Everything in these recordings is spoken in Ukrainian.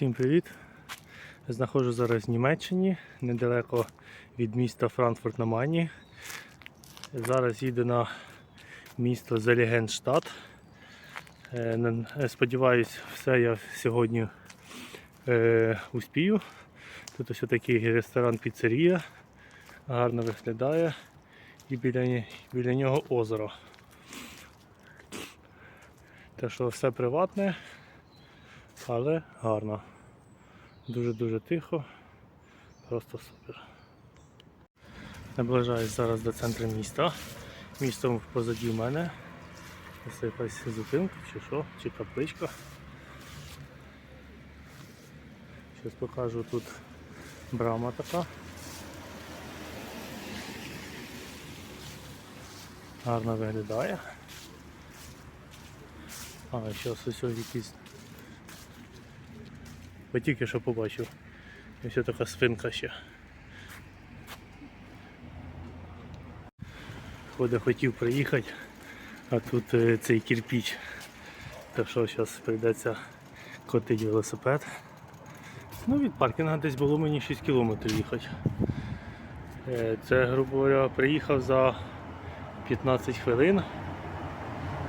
Всім привіт! Знаходжу зараз в Німеччині, недалеко від міста Франкфурт на Майні. Зараз їду на місто Зелігенштадт. Е, е, Сподіваюсь, все я сьогодні е, успію. Тут ось такий ресторан піцерія. Гарно виглядає. І біля, біля нього озеро. Те, що все приватне, але гарно. Дуже-дуже тихо. Просто супер. Наближаюсь зараз до центру міста. Місто позаді мене. Це якась зупинка чи що, чи капличка. Зараз покажу тут брама така. Гарно виглядає. А, зараз ось якісь Бо тільки що побачив. Все така свинка ще. Куди хотів приїхати, а тут е, цей кирпіч. Так що зараз прийдеться котити велосипед. Ну від паркінга десь було мені 6 кілометрів їхати. Е, Це, грубо говоря, приїхав за 15 хвилин.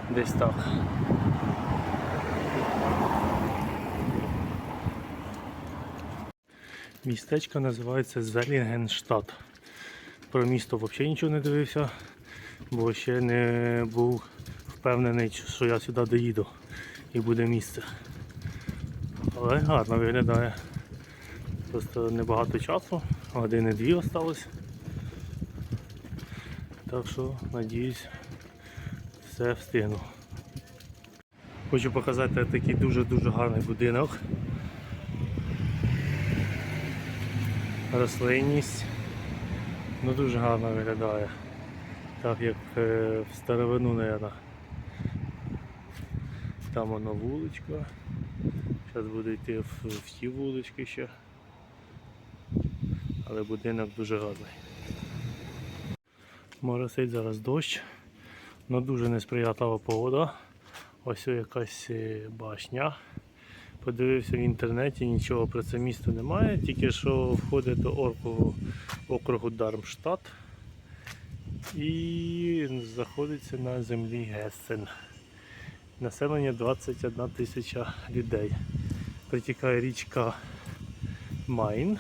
Десь так. Містечко називається Зелінгенштадт. Про місто взагалі нічого не дивився, бо ще не був впевнений, що я сюди доїду і буде місце. Але гарно виглядає. Просто небагато часу, години-дві осталось. Так що, надіюсь, все встигну. Хочу показати такий дуже-дуже гарний будинок. Рослинність. Ну дуже гарно виглядає. Так як е, в старовину, мабуть. Там воно вуличка. Зараз буду йти в, в ті вулички ще. Але будинок дуже гарний. Моросить зараз дощ, але дуже несприятлива погода. Ось якась е, башня. Подивився в інтернеті, нічого про це місто немає, тільки що входить до округу, округу Дармштадт і знаходиться на землі Гессен. Населення 21 тисяча людей. Притікає річка Майн.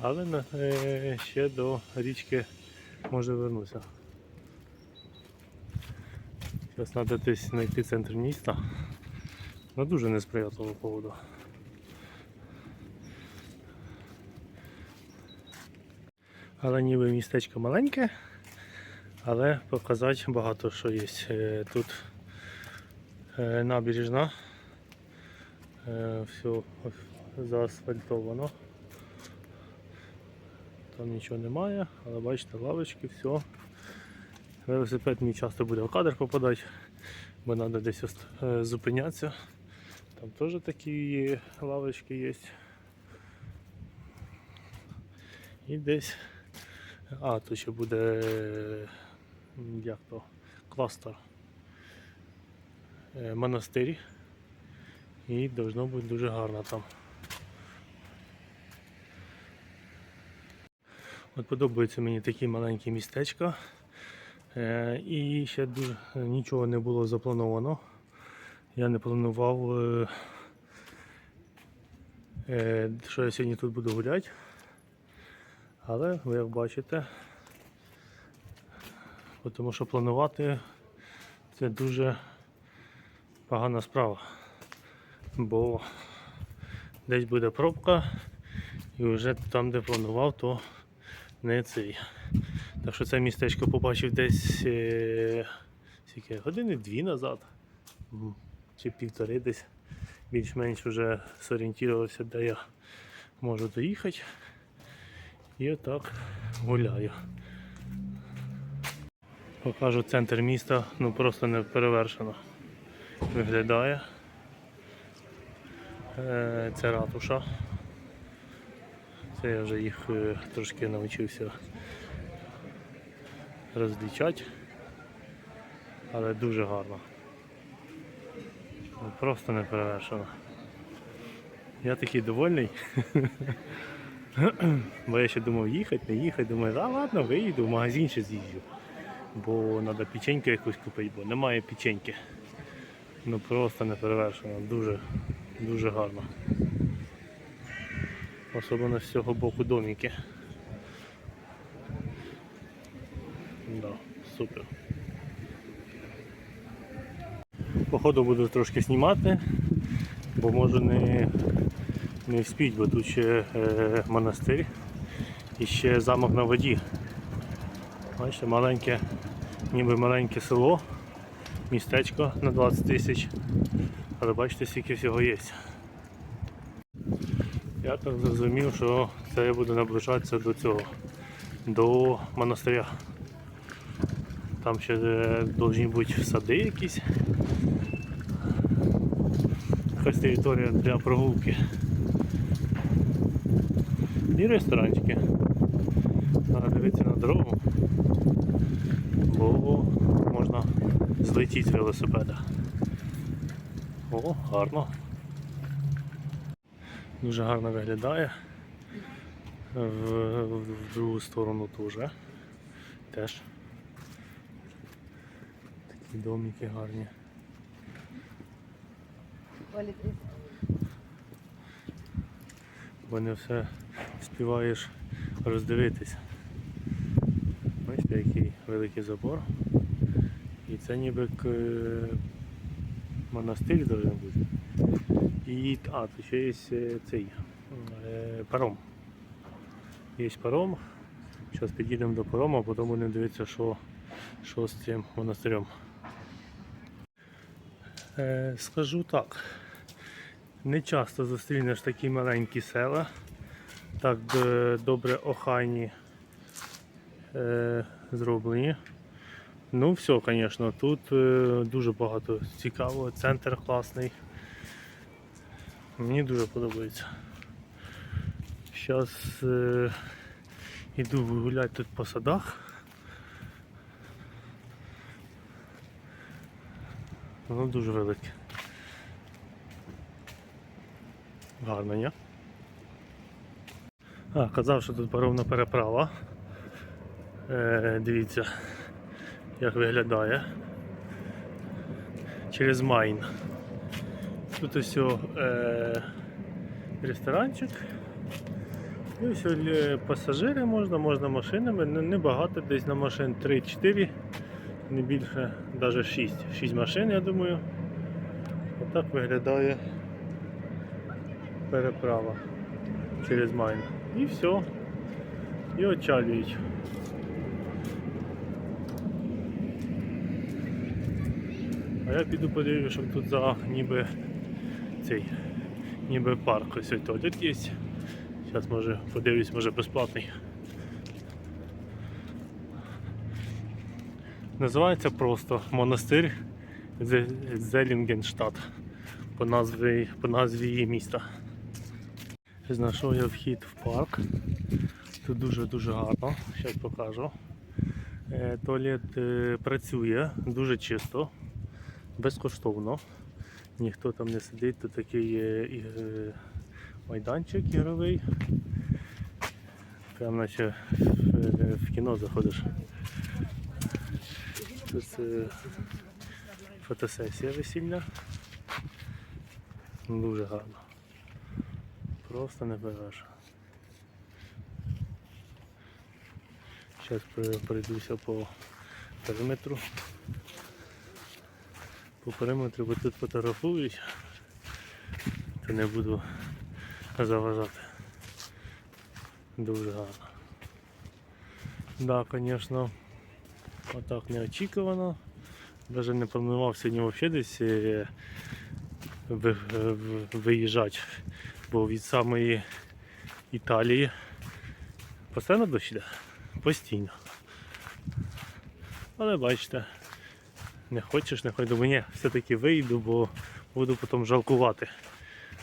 Але е, ще до річки може вернутися. Зараз треба десь знайти центр міста. Ну дуже несприятлива погода. Але ніби містечко маленьке, але показати багато що є. Е, Тут е, набережна, Е, все заасфальтовано. Там нічого немає, але бачите, лавочки, все. Велосипед мені часто буде в кадр попадати, бо треба десь е, зупинятися. Там теж такі лавочки є. І десь. А, тут ще буде е, як то, кластер. Е, Монастир. І должно бути дуже гарно там. От подобається мені такі маленькі містечка. Е, І ще дуже нічого не було заплановано. Я не планував, е, е, що я сьогодні тут буду гуляти. Але ви бачите, тому що планувати це дуже погана справа. Бо десь буде пробка і вже там, де планував, то не цей. Так що це містечко побачив десь е, скільки, години дві назад. Чи півтори десь. Більш-менш вже зорієнтувався, де я можу доїхати. І отак гуляю. Покажу центр міста, ну просто не перевершено. Виглядає. Е, Це ратуша. Це я вже їх е, трошки навчився розлічати, але дуже гарно. Ну, Просто не перевершено. Я такий довольний. Бо я ще думав їхати, не їхати. Думаю, а ладно, виїду, в магазин ще з'їжджу. Бо треба печеньки якусь купити, бо немає печеньки. Ну просто не перевершено. Дуже, дуже гарно. Особливо з цього боку домики. Да, супер. Походу буду трошки знімати, бо можу не, не вспіть, бо тут ще е, монастир і ще замок на воді. Бачите, маленьке, ніби маленьке село, містечко на 20 тисяч. Але бачите, скільки всього є. Я так зрозумів, що це я буду наближатися до цього, до монастиря. Там ще е, повинні бути сади якісь. Якась територія для прогулки. І ресторанчики. Треба дивитися на дорогу, бо можна злетіти з велосипеда. О, гарно. Дуже гарно виглядає. В, в, в другу сторону теж. Теж. Такі домики гарні. Бо не все співаєш роздивитися. Бачите, який великий забор. І це ніби к... монастир должен бути. І, а, тут ще є е, цей е, паром. Є паром. Зараз підійдемо до парому, а потім будемо дивитися, що, що з цим монастирем. Е, скажу так. Не часто зустрінеш такі маленькі села, так добре охайні е, зроблені. Ну, все, звісно, тут е, дуже багато цікавого, центр класний. Мені дуже подобається. Зараз йду гуляти тут по садах. Воно дуже велике. Гарно, ні? А, казав, що тут паровна переправа. Е, дивіться, як виглядає. Через Майн. Тут ось е, ресторанчик. І ось е, пасажири можна, можна машинами. Небагато, десь на машин 3-4, не більше, навіть 6. 6 машин, я думаю. Отак виглядає переправа через Майн. І все. І очалюють. А я піду подивлюся, що тут за ніби цей ніби парк ось тут є. Зараз може подивлюсь, може безплатний. Називається просто монастир Зе- Зелінгенштадт по назві, по назві міста. Знайшов я вхід в парк. Тут дуже-дуже гарно, зараз покажу. Е, Туалет е, працює дуже чисто, безкоштовно. Ніхто там не сидить, тут такий е, майданчик ігровий. Прям наче в кіно заходиш. Тут е, фотосесія весільна. Дуже гарно. Просто не перевершено. Зараз пройдуся по периметру. По периметру, бо тут фотографують, то не буду заважати. Дуже гарно. Да, звісно, отак неочікувано. Навіть не планував сьогодні взагалі десь е, ви- виїжджати, бо від самої Італії постійно дощ йде? Постійно. Але бачите, не хочеш, не хочеш. Думаю, ні, все-таки вийду, бо буду потім жалкувати,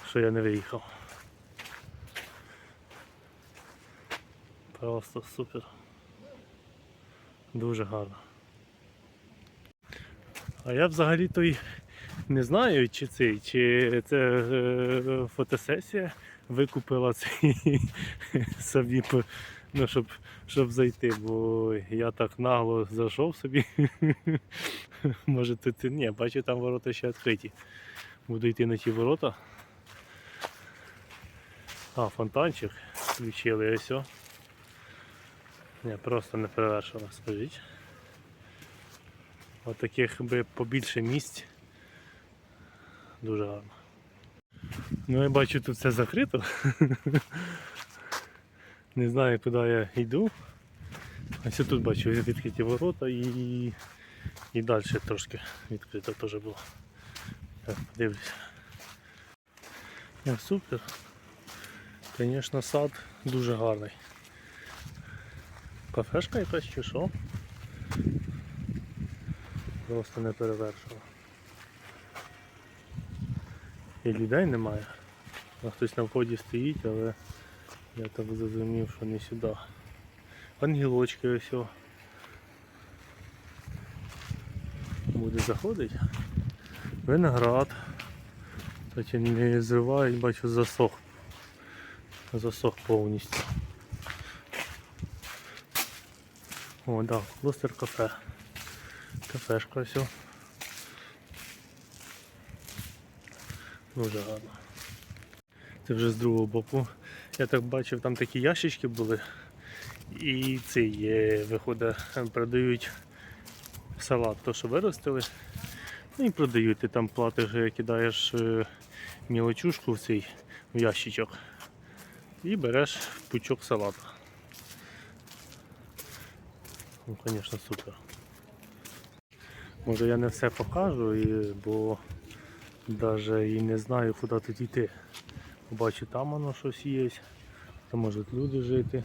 що я не виїхав. Просто супер. Дуже гарно. А я взагалі той Не знаю, чи це, чи це е, фотосесія викупила цей собі, ну, щоб, щоб зайти, бо я так нагло зайшов собі. Може тут. Ні, бачу, там ворота ще відкриті. Буду йти на ті ворота. А, фонтанчик включили ось. о. Ні, просто не перевершила, скажіть. От таких би побільше місць. Дуже гарно. Ну я бачу тут все закрито. Не знаю куди я йду. Ось тут бачу відкриті ворота і, і далі трошки відкрито теж було. Так, подивлюся. Супер. Звісно, сад дуже гарний. Кафешка якась чи що? Просто не перевершила. І людей немає. Хтось на вході стоїть, але я так зрозумів, що не сюди. Ангелочки ось. Буде заходити. Виноград. Кстати, не зривають, бачу, засох. Засох повністю. О, да, кластер кафе. Кафешка все. Дуже гарно. Це вже з другого боку. Я так бачив, там такі ящички були. І цей е, виходить, продають салат, то що виростили. Ну і продають. Ти там платиш, е, кидаєш е, мілочушку в цей в ящичок і береш пучок салату. Ну, звісно, супер. Може я не все покажу, бо навіть і не знаю, куди тут йти. Бачу, там воно щось є, там можуть люди жити.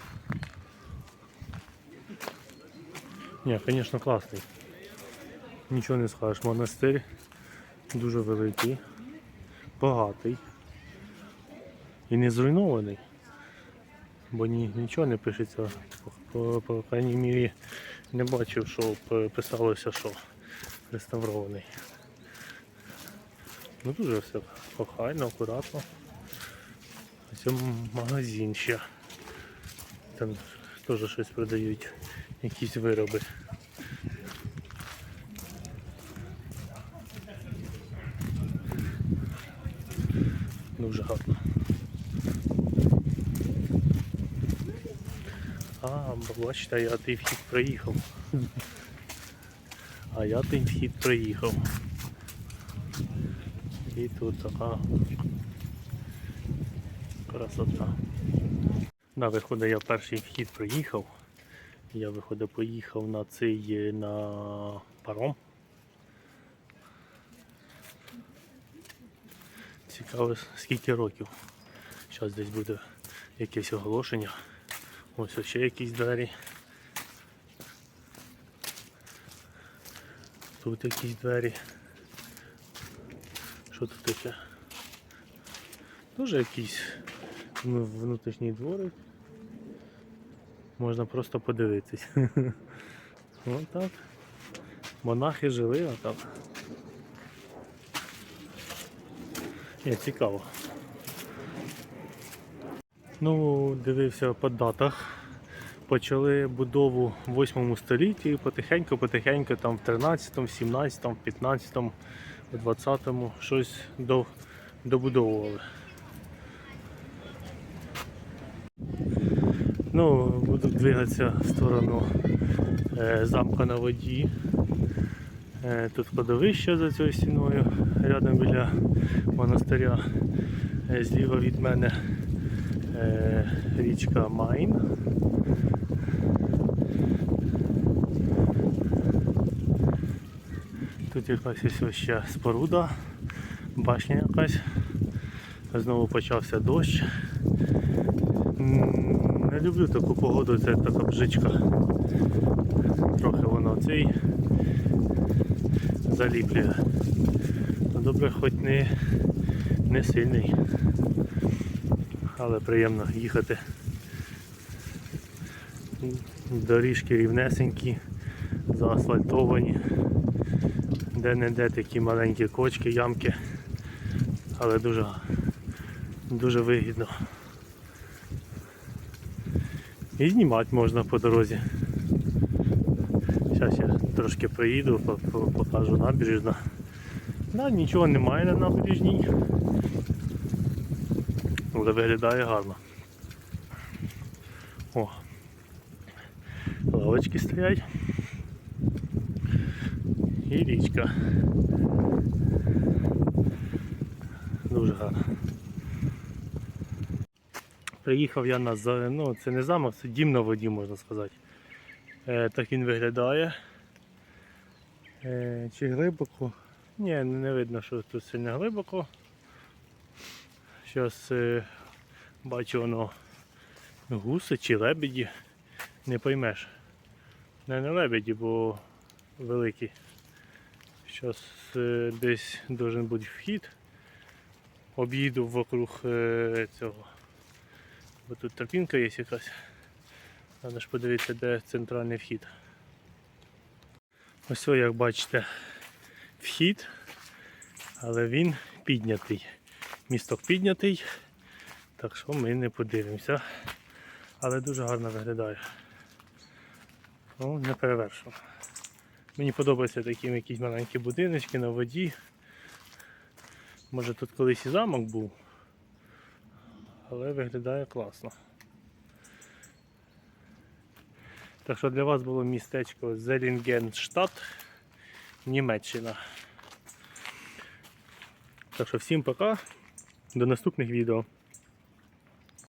Ні, звісно, класний. Нічого не скажеш, монастир дуже великий, багатий і не зруйнований. Бо ні, нічого не пишеться, по крайній мірі не бачив, що писалося, що реставрований. Ну дуже все охайно, акуратно. Ось магазин ще. Там теж щось продають, якісь вироби. Дуже гарно. А, бачите, я той вхід проїхав. А я той вхід проїхав. І тут така красота. Да, виходить, я перший вхід проїхав. Я виходить поїхав на цей е, на паром. Цікаво, скільки років. Зараз десь буде якесь оголошення. Ось ще якісь двері. Тут якісь двері. Що тут таке? Дуже якийсь ну, внутрішній дворик. Можна просто подивитись. Ось так. Монахи жили отак. Є, цікаво. Ну, дивився по датах. Почали будову в 8 столітті потихеньку-потихеньку там в 13, 17, 15, 20 щось до, добудовували. Ну, буду двигатися в сторону е, замка на воді. Е, тут кладовище за цією стіною, рядом біля монастиря. Е, зліва від мене річка Майн. Тут якась ось ще споруда, башня якась. Знову почався дощ. Не люблю таку погоду, це така бжичка. Трохи воно цей заліплює. Добре, хоч не, не сильний, але приємно їхати. Доріжки рівнесенькі, заасфальтовані. Де-не-де такі маленькі кочки, ямки. Але дуже, дуже вигідно. І знімати можна по дорозі. Зараз я трошки по- покажу набережну. Да, нічого немає на набережній. Але виглядає гарно. О. Лавочки стоять. І річка. Дуже гарно. Приїхав я на ну, це не замок, це дім на воді, можна сказати. Е, так він виглядає. Е, чи глибоко? Ні, не видно, що тут сильно глибоко. Зараз е, бачу воно гуси чи лебеді. Не поймеш. Не, не лебеді, бо великі. Зараз е, десь должен бути вхід. Об'їду вокруг е, цього. Бо тут тропінка є якась. Треба ж подивитися, де центральний вхід. Ось, як бачите, вхід, але він піднятий. Місток піднятий, так що ми не подивимося. Але дуже гарно виглядає. Ну, не перевершено. Мені подобаються такі якісь маленькі будиночки на воді. Може тут колись і замок був, але виглядає класно. Так що для вас було містечко Зелінгенштадт, Німеччина. Так що всім пока, до наступних відео.